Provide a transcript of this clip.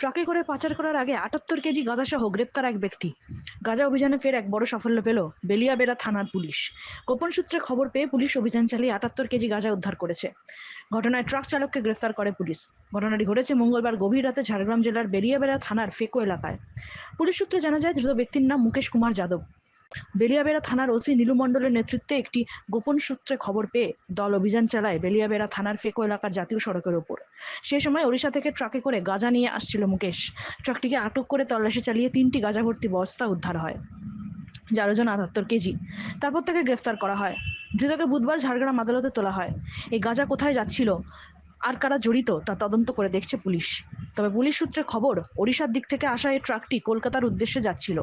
ট্রাকে করে পাচার করার আগে আটাত্তর কেজি গাঁজাসহ গ্রেপ্তার এক ব্যক্তি। গাঁজা অভিযানে ফের এক বড় সাফল্য পেল বেলিয়াবেড়া থানার পুলিশ। গোপন সূত্রে খবর পেয়ে পুলিশ অভিযান চালিয়ে আটাত্তর কেজি গাঁজা উদ্ধার করেছে। ঘটনায় ট্রাক চালককে গ্রেফতার করে পুলিশ। ঘটনাটি ঘটেছে মঙ্গলবার গভীর রাতে ঝাড়গ্রাম জেলার বেলিয়াবেড়া থানার ফেকো এলাকায়। পুলিশ সূত্রে জানা যায়, ধৃত ব্যক্তির নাম মুকেশ কুমার যাদব। বেলিয়াবেড়া থানার ওসি নীলু মণ্ডলের নেতৃত্বে একটি গোপন সূত্রে খবর পেয়ে দল অভিযান চালায় বেলিয়াবেড়া থানার ফেকো এলাকার জাতীয় সড়কের ওপর। সে সময় ওড়িশা থেকে ট্রাকে করে গাঁজা নিয়ে আসছিল মুকেশ। ট্রাকটিকে আটক করে তল্লাশি চালিয়ে তিনটি গাঁজা ভর্তি বস্তা উদ্ধার হয়। যার ওজন আটাত্তর কেজি। তারপর তাকে গ্রেফতার করা হয়। ধৃতকে বুধবার ঝাড়গ্রাম আদালতে তোলা হয়। এই গাঁজা কোথায় যাচ্ছিল, আর কারা জড়িত, তা তদন্ত করে দেখছে পুলিশ। তবে পুলিশ সূত্রে খবর, ওড়িশার দিক থেকে আসা এই ট্রাকটি কলকাতার উদ্দেশ্যে যাচ্ছিল।